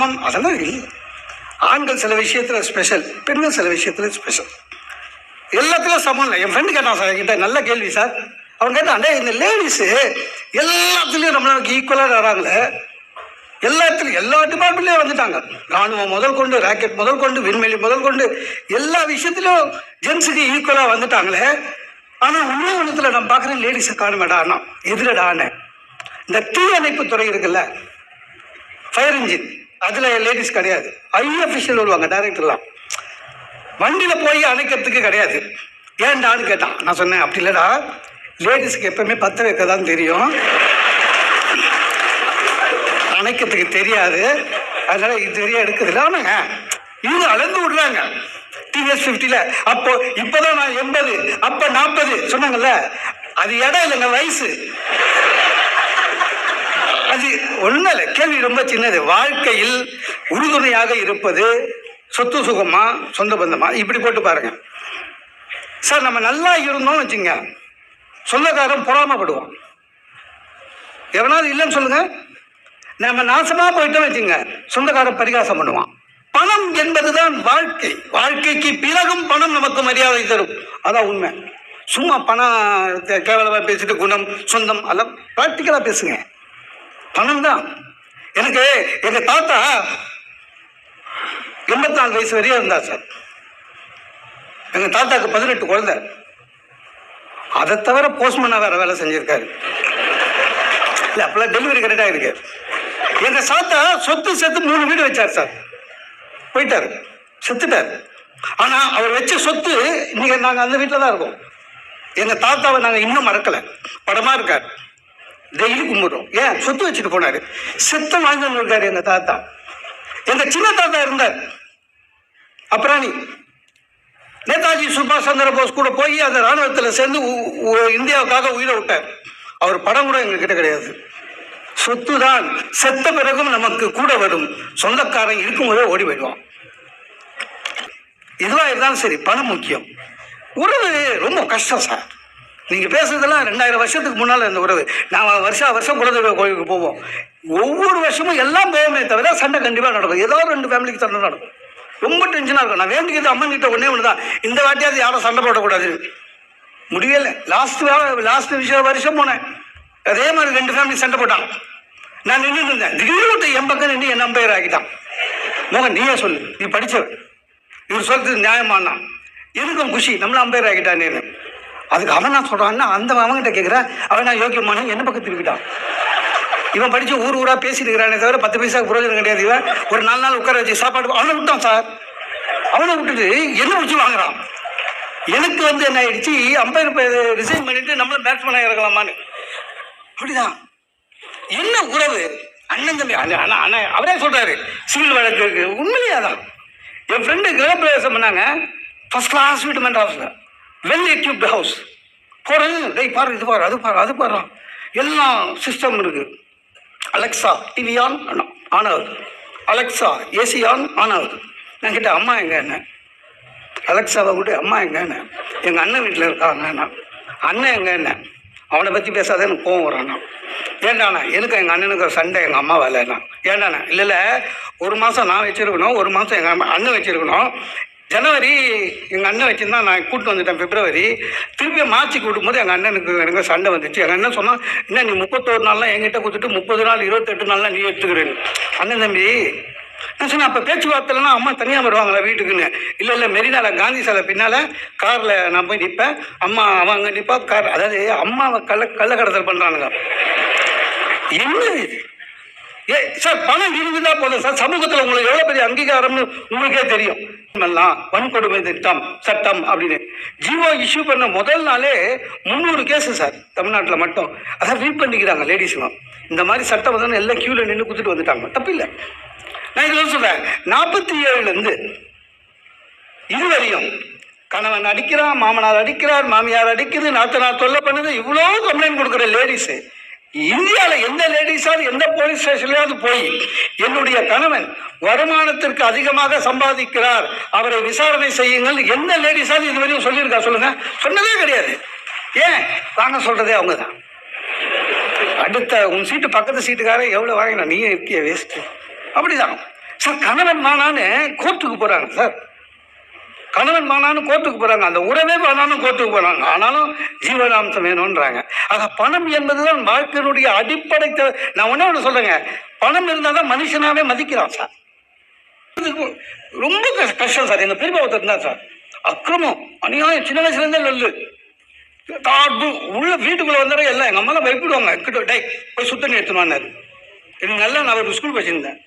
சமம் அதெல்லாம் இல்லை. ஆண்கள் சில விஷயத்தில் ஸ்பெஷல் பெண்கள் சில விஷயத்தில் ஸ்பெஷல் எல்லாத்துலையும் சமம் இல்லை. என் ஃப்ரெண்டு கேட்டான் சார் என்கிட்ட நல்ல கேள்வி சார். அவன் கேட்டான் "டேய், இந்த லேடிஸு எல்லாத்துலேயும் நம்மளுக்கு ஈக்குவலாக வராங்களே? எல்லாத்துலையும் எல்லா டிபார்ட்மெண்ட்லேயும் வந்துட்டாங்க ராணுவம் முதல் கொண்டு ராக்கெட் முதல் கொண்டு விண்வெளி முதல் கொண்டு எல்லா விஷயத்துலையும் ஜென்ஸுக்கு ஈக்குவலாக வந்துட்டாங்களே? ஆனால் உண்மை ஒன்றத்தில் நான் பார்க்குறேன் லேடிஸை காணுமேடாண்ணா எதிரடான்னு இந்த தீயணைப்பு துறை இருக்குல்ல? ஃபயர் இன்ஜின் அதில் லேடிஸ் கிடையாது. ஐ அஃபிஷியல் வருவாங்க டைரக்டர்லாம் வண்டியில் போய் அணைக்கிறதுக்கு கிடையாது. ஏன்டான்னு கேட்டான் நான் சொன்னேன் அப்படி இல்லைடா. லேடிஸ்க்கு எப்பவுமே பத்திரம் வைக்க தான் தெரியும். அணைக்கிறதுக்கு தெரியாது. அதனால் இது தெரிய எடுக்குதுல ஆமாங்க. இது அளந்து விடுறாங்க. டிவிஎஸ் ஃபிஃப்டியில் அப்போ இப்போதான் நான் எண்பது அப்போ நாற்பது சொன்னாங்கல்ல? அது இடம் இல்லைங்க வயசு. அது ஒன்றும் இல்லை கேள்வி ரொம்ப சின்னது. வாழ்க்கையில் உறுதுணையாக இருப்பது சொத்து சுகமா சொந்த பந்தமா? இப்படி போட்டு பாருங்க. சார் நம்ம நல்லா இருந்தோம்னு வச்சுங்க சொந்தக்காரன் பொறாமப்படுவான். எவனாவது இல்லைன்னு சொல்லுங்க. நம்ம நாசமா போயிட்டோம் வச்சுங்க சொந்தக்காரன் பரிகாசம் பண்ணுவான். பணம் என்பதுதான் வாழ்க்கை. வாழ்க்கைக்கு பிறகும் பணம் நமக்கு மரியாதை தரும். அதான் உண்மை. சும்மா பணம் கேவலமாக பேசிட்டு குணம் சொந்தம் அதெல்லாம் ப்ராக்டிக்கலாக பேசுங்க. பணம் தான் எனக்கு எங்க தாத்தா எண்பத்தி நாலு வயசு வரையும் இருந்தார் சார். எங்க தாத்தாக்கு பதினெட்டு குழந்தை. அதை தவிர போஸ்ட்மேனா வேற வேலை செஞ்சிருக்காரு. இல்லை அப்பெல்லாம் டெலிவரி கரெக்டாக இருக்கு. எங்க சாத்தா சொத்து சேர்த்து மூணு வீடு வச்சார் சார். போயிட்டாரு. செத்துட்டார். ஆனா அவர் வச்ச சொத்து இன்னைக்கு நாங்கள் அந்த வீட்டில் தான் இருக்கோம். எங்க தாத்தாவை நாங்கள் இன்னும் மறக்கலை. படமா இருக்கார். டெய்லி கும்பிடுறோம் ஏன்? சொத்து வச்சுட்டு போனாரு. செத்த வாழ்ந்து இருக்காரு எங்க தாத்தா. எங்க சின்ன தாத்தா இருந்தார். அப்புறாணி நேதாஜி சுபாஷ் சந்திர போஸ் கூட போய் அந்த ராணுவத்தில் சேர்ந்து இந்தியாவுக்காக உயிரை விட்டார். அவர் படம் கூட எங்ககிட்ட கிடையாது. சொத்து தான் செத்த பிறகும் நமக்கு கூட வரும். சொந்தக்காரன் இருக்கும்போதே ஓடி போயிடுவான். இதுவாக இருந்தாலும் சரி பணம் முக்கியம். உறவு ரொம்ப கஷ்டம் சார். நீங்கள் பேசுறதெல்லாம் ரெண்டாயிரம் வருஷத்துக்கு முன்னால் இந்த உறவு நான் வருஷம் வருஷம் குலதெய்வ கோயிலுக்கு போவோம். ஒவ்வொரு வருஷமும் எல்லாம் போவோமே தவிர சண்டை கண்டிப்பாக நடக்கும். ஏதோ ரெண்டு ஃபேமிலிக்கு சண்டை நடக்கும். ரொம்ப டென்ஷனாக இருக்கும். நான் வேண்டிக்கிறது அம்மன் கிட்ட ஒன்று தான் இந்த வாட்டியாவது யாரும் சண்டை போடக்கூடாது. முடியலை. லாஸ்ட் லாஸ்ட் விஷயம் வருஷம் போனேன். அதே மாதிரி ரெண்டு ஃபேமிலி சண்டை போட்டான். நான் நின்று இருந்தேன். திடீர்னு என் பக்கம் நின்று என் அம்பையர் ஆகிட்டான் மோகன் நீயே சொல்லு. நீ படிச்சவன். இவர் சொல்றது நியாயமானான். எனக்கும் குஷி. நம்மள அம்பையர் ஆகிட்டானேன்னு அதுக்கு அவன் நான் சொல்கிறான்னா அந்த அவன்கிட்ட கேட்குறேன் அவன் நான் யோக்கியமான என்ன பக்கம் திருப்பிட்டான் இவன் படித்து ஊர் ஊராக பேசிட்டு தவிர பத்து பைசா புரோஜனம் கிடையாது இவன். ஒரு நாலு நாள் உட்கார வச்சு சாப்பாடு அவனை விட்டான் சார். அவனை விட்டுட்டு என்ன வச்சு வாங்குறான்? எனக்கு வந்து என்ன ஆயிடுச்சு அம்பையர் ரிசைன் பண்ணிட்டு நம்மளும் பேட்ஸ்மேனாக இறக்கலாமான்னு. அப்படிதான். என்ன உறவு? அண்ணன் தம்பி அண்ணன் அண்ணா அண்ணன் அவரே சொல்கிறாரு சிவில் வழக்கு உண்மையாக உண்மையிலேயே என் ஃப்ரெண்டு கிரகப்பிரவேசம் பண்ணாங்க. ஃபஸ்ட் கிளாஸ் வீட்டு மெட்ராஸில் வெல் எக்யூப்டு ஹவுஸ் போகிறது டெய் பாரு இது பாரு அது பாரு அது பாரு. எல்லாம் சிஸ்டம் இருக்குது அலெக்சா டிவி ஆன் ஆன் ஆகுது. அலெக்சா ஏசி ஆன் ஆன் ஆகுது. நான் கேட்டேன் அம்மா எங்க? என்ன. அலெக்சாவை கூட அம்மா எங்கன்னு எங்கள் அண்ணன் வீட்டில் இருக்காங்க. அண்ணன் எங்கன்னு அவனை பற்றி பேசாத எனக்கு கோவம் வரானா ஏண்டாண்ணா எனக்கு எங்கள் அண்ணனுக்கு சண்டை எங்கள் அம்மா வேலைண்ணா ஏண்டாண்ணா இல்லை இல்லை. ஒரு மாதம் நான் வச்சுருக்கணும் ஒரு மாதம் எங்கள் அம்மா அண்ணன் வச்சுருக்கணும். ஜனவரி எங்கள் அண்ணன் வச்சுருந்தா நான் கூப்பிட்டு வந்துட்டேன் பிப்ரவரி. திருப்பி மார்ச்சுக்கு விடும்போது எங்கள் அண்ணனுக்கு எனக்கு சண்டை வந்துச்சு. எங்கள் அண்ணன் சொன்னால் என்ன நீ முப்பத்தோரு நாள்லாம் என்கிட்ட கொடுத்துட்டு முப்பது நாள் இருபத்தெட்டு நாள்லாம் நீ எடுத்துக்கிறேன்னு. அண்ணன் தம்பி நான் சொன்னேன் அப்போ பேச்சுவார்த்தைலாம் அம்மா தனியாக வருவாங்களா வீட்டுக்குன்னு? இல்லை இல்லை மெரினால காந்தி சாலை பின்னால் காரில் நான் போய் நிற்பேன் அம்மா அவன் அங்கே நிற்பா கார். அதாவது அம்மாவை கள்ள கள்ளக்கடத்தல் பண்ணுறானுங்க என்ன இது? ஏ சார் பணம் இருந்தா போதும். சார் சமூகத்தில் உங்களுக்கு எவ்வளோ பெரிய அங்கீகாரம்னு உங்களுக்கே தெரியும். வன்கொடுமை திட்டம் சட்டம் அப்படின்னு. ஜியோ இஷ்யூ பண்ண முதல் நாளே முந்நூறு கேஸு சார் தமிழ்நாட்டில் மட்டும். அதான் ரீட் பண்ணிக்கிறாங்க லேடிஸ்லாம் இந்த மாதிரி சட்டம் வந்து எல்லாம் க்யூவில் நின்று கொடுத்துட்டு வந்துட்டாங்க. தப்பில்லை நான் இதில் சொல்கிறேன் நாற்பத்தி ஏழுலேருந்து இதுவரையும் கணவன் அடிக்கிறான் மாமனார் அடிக்கிறார் மாமியார் அடிக்கிறது நாத்தனார் தொல்லை பண்ணுது இவ்வளோ கம்ப்ளைண்ட் கொடுக்குற லேடிஸு இந்தியாவில் எந்த லேடிஸாவது எந்த போலீஸ் ஸ்டேஷன்லயாவது போய் என்னுடைய கணவன் வருமானத்திற்கு அதிகமாக சம்பாதிக்கிறார் அவரை விசாரணை செய்யுங்கள். எந்த லேடிஸாவது இதுவரையும் சொல்லியிருக்கா? சொல்லுங்க. சொன்னதே கிடையாது. ஏன்? வாங்க சொல்றதே அவங்க தான் அடுத்த உன் சீட்டு பக்கத்து சீட்டுக்காரன் எவ்வளோ வாங்கினா நீயே இருக்கிய வேஸ்ட்டு அப்படிதான். சார் கணவன் மானான்னு கோர்ட்டுக்கு போகிறாங்க சார். கணவன் வேணாலும் கோர்ட்டுக்கு போகிறாங்க அந்த உறவே வேணாலும் கோர்ட்டுக்கு போகிறாங்க ஆனாலும் ஜீவனாம்சம் வேணுன்றாங்க ஆக பணம் என்பதுதான் வாழ்க்கையினுடைய அடிப்படை நான் ஒன்றே ஒன்று சொல்கிறேங்க பணம் இருந்தால் தான் மனுஷனாவே மதிக்கிறான் சார். ரொம்ப கஷ்ட- கஷ்டம் சார். எங்கள் பெரியப்பா ஒருத்தர் தான் சார். அக்கிரமம் அநியாயம் சின்ன வயசுலேருந்தே நல்லு காடு உள்ள வீட்டுக்குள்ள வந்தாரு எல்லாம் எங்க அம்மாலாம் பயப்படுவாங்க. கிட்ட டை போய் சுத்தண்ணி எடுத்துனாரு எனக்கு நல்லா நான் ஒரு ஸ்கூல் வச்சிருந்தேன்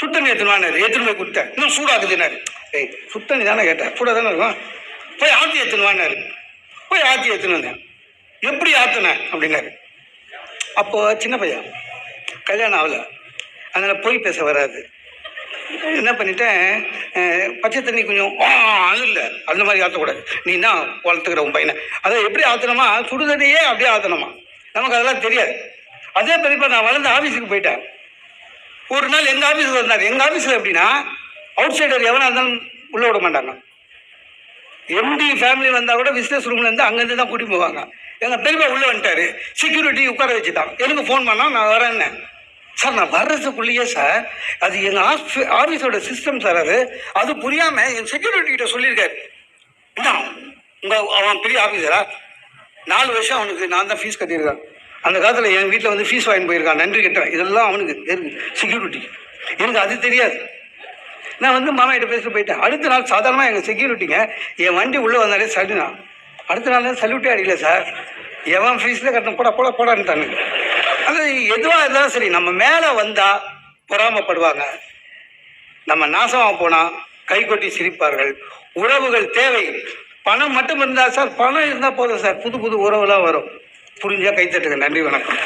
சுத்தண்ணி எடுத்துனாரு எடுத்துன்னு போய் கொடுத்தேன். இன்னும் சூடாக்குதுனாரு ஏய் சுத்தண்ணி தானே கேட்டேன். சூடாக தானே இருக்கும்? போய் ஆத்தி எடுத்துனாரு போய் ஆத்தி எடுத்துன்னு எப்படி ஆத்துனேன்? அப்படின்னாரு. அப்போ சின்ன பையன் கல்யாணம் ஆகல. அதனால் போய் பேச வராது. என்ன பண்ணிட்டேன்? பச்சை தண்ணி கொஞ்சம் ஆ, அது இல்லை. அந்த மாதிரி ஆற்றக்கூடாது நீ தான் வளர்த்துக்கிற உன் பையனை? அதை எப்படி ஆற்றணுமா சுடுதண்ணியே அப்படியே ஆற்றணுமா நமக்கு அதெல்லாம் தெரியாது. அதே பெரியப்பா நான் வளர்ந்து ஆஃபீஸுக்கு போயிட்டேன். ஒரு நாள் எங்கள் ஆஃபீஸில் இருந்தார். எங்கள் ஆஃபீஸில் எப்படின்னா அவுட் சைடர் எவனாக இருந்தாலும் உள்ளே விட மாட்டாங்க. எம்டி ஃபேமிலி வந்தால் கூட பிஸ்னஸ் ரூம்லேருந்து அங்கேருந்து தான் கூட்டிட்டு போவாங்க. எங்கள் பெரியப்பா உள்ளே வந்துட்டாரு. செக்யூரிட்டி உட்கார வச்சுட்டான். எனக்கு ஃபோன் பண்ணால் நான் வரேன்னு சார் நான் வர்றதுக்குள்ளேயே சார் அது எங்கள் ஆஃபீ ஆஃபீஸோட சிஸ்டம் சார் அது. அது புரியாமல் என் செக்யூரிட்டி கிட்ட சொல்லியிருக்காரு. என்ன உங்கள் அவன் பெரிய ஆஃபீஸரா நாலு வருஷம் அவனுக்கு நான் தான் ஃபீஸ் கட்டியிருக்கேன். அந்த காலத்தில் என் வீட்டில் வந்து ஃபீஸ் வாங்கி போயிருக்கான். நன்றி கிட்டேன் இதெல்லாம் அவனுக்கு தெரியும் செக்யூரிட்டி எனக்கு அது தெரியாது. நான் வந்து மாமா கிட்ட பேசிட்டு போயிட்டேன். அடுத்த நாள் சாதாரணமாக எங்கள் செக்யூரிட்டிங்க என் வண்டி உள்ளே வந்தாலே சல்லுனா. அடுத்த நாள் சல்யூட்டே அடிக்கல சார் எவன் ஃபீஸில் கட்டணும்? போட போடா போடான்ட்டாங்க அது எதுவாக இருந்தாலும் சரி நம்ம மேலே வந்தால் பொறாமப்படுவாங்க. நம்ம நாசமாக போனால் கைகொட்டி சிரிப்பார்கள். உறவுகள் தேவை. பணம் மட்டும் இருந்தால் சார் பணம் இருந்தால் போதும் சார் புது புது உறவுலாம் வரும். புரிஞ்சால் கைத்தட்டுங்க நன்றி வணக்கம்.